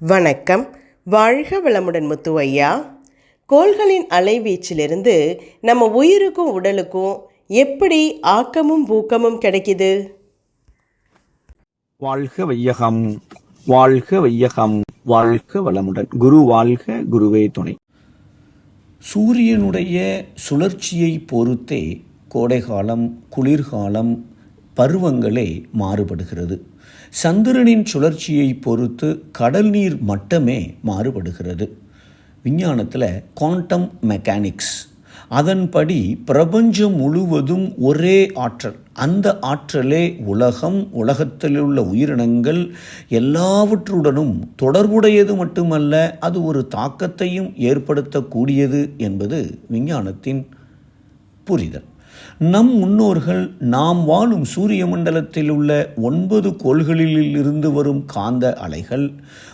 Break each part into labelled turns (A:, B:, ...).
A: வணக்கம். வாழ்க வளமுடன் முத்து ஐயா கோள்களின் அலைவீச்சிலிருந்து நம்ம உயிருக்கும் உடலுக்கும் எப்படி ஆக்கமும் ஊக்கமும் கிடைக்குது?
B: வாழ்க வையகம் வாழ்க வையகம் வாழ்க வளமுடன். குரு வாழ்க குருவே துணை.
C: சூரியனுடைய சுழற்சியை பொறுத்தே கோடைகாலம் குளிர்காலம் பருவங்களே மாறுபடுகிறது. சந்திரனின் சுழற்சியை பொறுத்து கடல் நீர் மட்டமே மாறுபடுகிறது. விஞ்ஞானத்தில் குவாண்டம் மெக்கானிக்ஸ் அதன்படி பிரபஞ்சம் முழுவதும் ஒரே ஆற்றல். அந்த ஆற்றலே உலகம் உலகத்தில் உள்ள உயிரினங்கள் எல்லாவற்றுடனும் தொடர்புடையது மட்டுமல்ல அது ஒரு தாக்கத்தையும் ஏற்படுத்தக்கூடியது என்பது விஞ்ஞானத்தின் புரிதல். நம் முன்னோர்கள் நாம் வாழும் சூரிய மண்டலத்தில் உள்ள ஒன்பது கோள்களில் இருந்து வரும் காந்த அலைகள்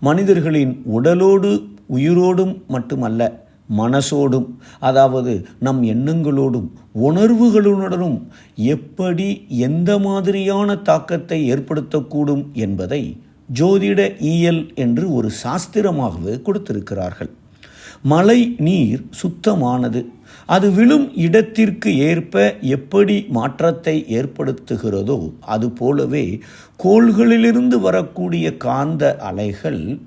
C: மனிதர்களின் உடலோடு உயிரோடும் மட்டுமல்ல மனசோடும் அதாவது நம் எண்ணங்களோடும் உணர்வுகளுடனும் எப்படி எந்த மாதிரியான தாக்கத்தை ஏற்படுத்தக்கூடும் என்பதை ஜோதிட இயல் என்று ஒரு சாஸ்திரமாகவே கொடுத்திருக்கிறார்கள். மழை நீர் சுத்தமானது. அது விழும் இடத்திற்கு ஏற்ப எப்படி மாற்றத்தை ஏற்படுத்துகிறதோ அதுபோலவே கோள்களிலிருந்து வரக்கூடிய காந்த அலைகள்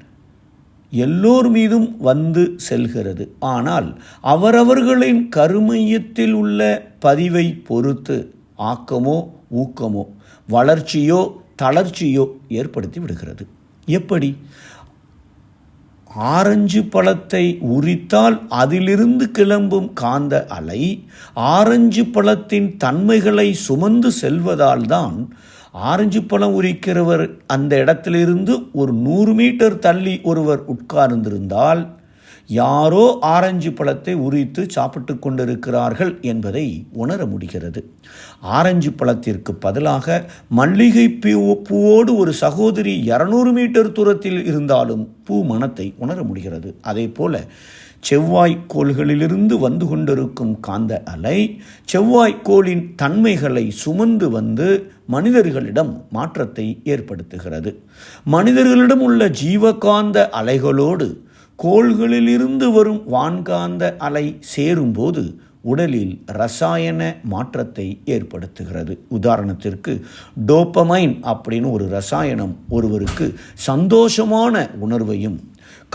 C: எல்லோர் மீதும் வந்து செல்கிறது. ஆனால் அவரவர்களின் கருமையத்தில் உள்ள பதிவை பொறுத்து ஆக்கமோ ஊக்கமோ வளர்ச்சியோ தளர்ச்சியோ ஏற்படுத்தி விடுகிறது. எப்படி? ஆரஞ்சு பழத்தை உரித்தால் அதிலிருந்து கிளம்பும் காந்த அலை ஆரஞ்சு பழத்தின் தன்மைகளை சுமந்து செல்வதால் தான் ஆரஞ்சு பழம் உரிக்கிறவர் அந்த இடத்திலிருந்து ஒரு நூறு மீட்டர் தள்ளி ஒருவர் உட்கார்ந்திருந்தால் யாரோ ஆரஞ்சு பழத்தை உரித்து சாப்பிட்டு கொண்டிருக்கிறார்கள் என்பதை உணர முடிகிறது. ஆரஞ்சு பழத்திற்கு பதிலாக மல்லிகை பூ பூவோடு ஒரு சகோதரி இரநூறு மீட்டர் தூரத்தில் இருந்தாலும் பூ மனத்தை உணர முடிகிறது. அதே போல செவ்வாய் கோள்களிலிருந்து வந்து கொண்டிருக்கும் காந்த அலை செவ்வாய் கோளின் தன்மைகளை சுமந்து வந்து மனிதர்களிடம் மாற்றத்தை ஏற்படுத்துகிறது. மனிதர்களிடம் உள்ள ஜீவகாந்த அலைகளோடு கோள்களிலிருந்து வரும் வான்காந்த அலை சேரும்போது உடலில் ரசாயன மாற்றத்தை ஏற்படுத்துகிறது. உதாரணத்திற்கு டோப்பமைன் அப்படின்னு ஒரு ரசாயனம் ஒருவருக்கு சந்தோஷமான உணர்வையும்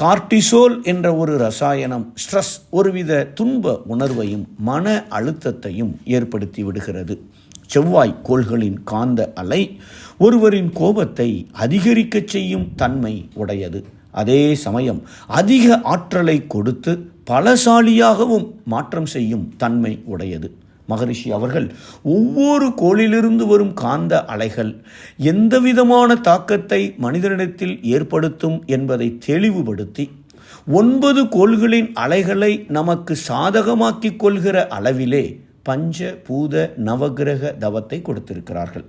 C: கார்டிசோல் என்ற ஒரு ரசாயனம் ஸ்ட்ரெஸ் ஒருவித துன்ப உணர்வையும் மன அழுத்தத்தையும் ஏற்படுத்தி விடுகிறது. செவ்வாய் கோள்களின் காந்த அலை ஒருவரின் கோபத்தை அதிகரிக்கச் செய்யும் தன்மை உடையது. அதே சமயம் அதிக ஆற்றலை கொடுத்து பலசாலியாகவும் மாற்றம் செய்யும் தன்மை உடையது. மகரிஷி அவர்கள் ஒவ்வொரு கோளிலிருந்து வரும் காந்த அலைகள் எந்தவிதமான தாக்கத்தை மனிதனிடத்தில் ஏற்படுத்தும் என்பதை தெளிவுபடுத்தி ஒன்பது கோள்களின் அலைகளை நமக்கு சாதகமாக்கிக் கொள்கிற அளவிலே பஞ்ச பூத நவகிரக தவத்தை கொடுத்திருக்கிறார்கள்.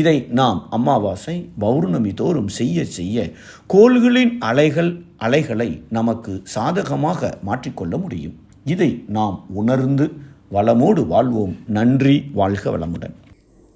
C: இதை நாம் அமாவாசை பௌர்ணமி தோறும் செய்ய செய்ய கோள்களின் அலைகள் அலைகளை நமக்கு சாதகமாக மாற்றிக்கொள்ள முடியும். இதை நாம் உணர்ந்து வளமோடு வாழ்வோம். நன்றி வாழ்க வளமுடன்.